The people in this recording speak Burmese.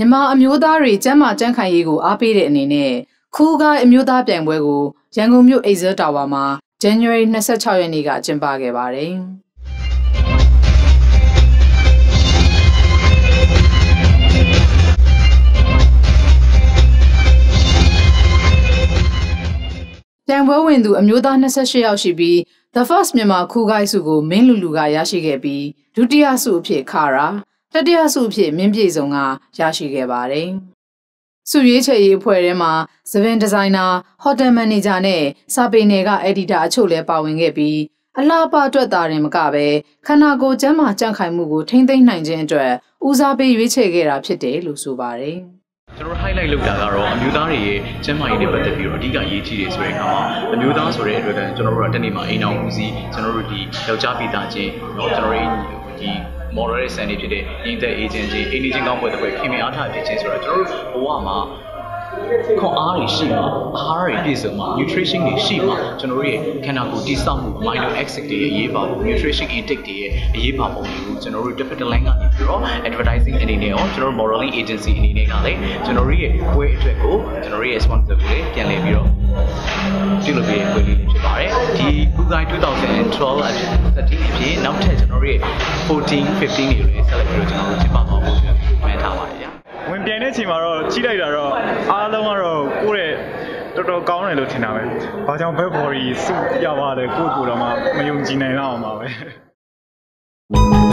မြန်မာအမျိုးသားတွေကျမ်းမာကြံ့ခိုင်ရေးကိုအားပေးတဲ့အနေနဲ့ခူးကိုင်းအမျိုးသားပြိုင်ပွဲကိုရန်ကုန်မြို့အိဇယ်တာဝါမှာ January 26ရက်နေ့ကကျင်းပခဲ့ပါတယ်။ပြိုင်ပွဲဝင်သူအမျိုးသား28ယောက်ရှိပြီး The First မြန်မာခူးကိုင်းစုကိုမင်းလူလူကရရှိခဲ့ပြီးဒုတိယဆုအဖြစ်ခါရာ တတိယဆုအဖြစ်မင်းပြေဆုံးကရရှိခဲ့ပါတယ်။စုရွေးချယ်ရေးအဖွဲ့ထဲမှာသပင်ဒီဇိုင်နာဟိုတယ်မန်နေဂျာနဲ့စာပေနယ်ကအက်ဒီတာအချို့လည်းပါဝင်ခဲ့ပြီးအလားအပအတွက်သာရင်မကပဲခန္ဓာကိုယ်ကျန်းမာကြံ့ခိုင်မှုကိုထိမ့်သိမ်းနိုင်ခြင်းအတွက်ဦးစားပေးရွေးချယ်ခဲ့တာဖြစ်တယ်လို့ဆိုပါတယ်။ ကျွန်တော် highlight လုပ်တာကတော့အမျိုးသားတွေရဲ့ကျန်းမာရေးနဲ့ပတ်သက်ပြီးတော့အဓိကအရေးကြီးတယ်ဆိုတဲ့အခါမှာအမျိုးသားဆိုတဲ့အတွက်ကကျွန်တော်တို့ကတနေ့မှာအိမ်အောင်ဦးစီးကျွန်တော်တို့ဒီယောက်ျားပြည်သားချင်းเนาะကျွန်တော်တို့ဒီ moral ရဲ့ sanity ဖြစ်တဲ့ညီသက် agency အိန္ဒိချင်းကောင်းပွဲတစ်ပွဲခင်မင်အားထားဖြစ်ခြင်းဆိုတော့ကျွန်တော်တို့ဘဝမှာခွန်အားတွေရှိမှာအားတွေပြည့်စုံမှာ nutrition တွေရှိမှာကျွန်တော်တို့ရဲ့ခန္ဓာကိုယ်တည်ဆောက်မှု amino acid တွေရဲ့အရေးပါပုံ nutrition intake တွေရဲ့အရေးပါပုံတွေကိုကျွန်တော်တို့ different line ကနေပြီးတော့ advertising အနေနဲ့ရောကျွန်တော်တို့ modeling agency အနေနဲ့ကလည်းကျွန်တော်တို့ရဲ့ပွဲအတွက်ကိုကျွန်တော်တို့ရဲ့ sponsor ကိုလည်းပြန်လည်ပြီးတော့ပြုလုပ်ပေးတဲ့ပွဲလေးဖြစ်ပါတယ်ဒီ Google 2012အဖြစ်13အဖြစ် နောက်ထပ်ကျွန်တော်တို့ရဲ့14 15တွေကိုလည်းဆက်လက်ပြီးတော့ကျွန်တော်တို့ကျင်းပသွားဖို့အတွက်မှန်းထားပါတယ်ဗျာဝင်ပြိုင်တဲ့အချိန်မှာတော့ကြီးလိုက်တာတော့အားလုံးကတော့ကိုယ့်ရဲ့တော်တော်ကောင်းတယ်လို့ထင်တာပဲ။ဘာကြောင့်ဘက်ဘော်ရီစုရပါတယ်ကိုယ့်ကိုယ်တော့မှမယုံကြည်နိုင်တော့အောင်ပါပဲ။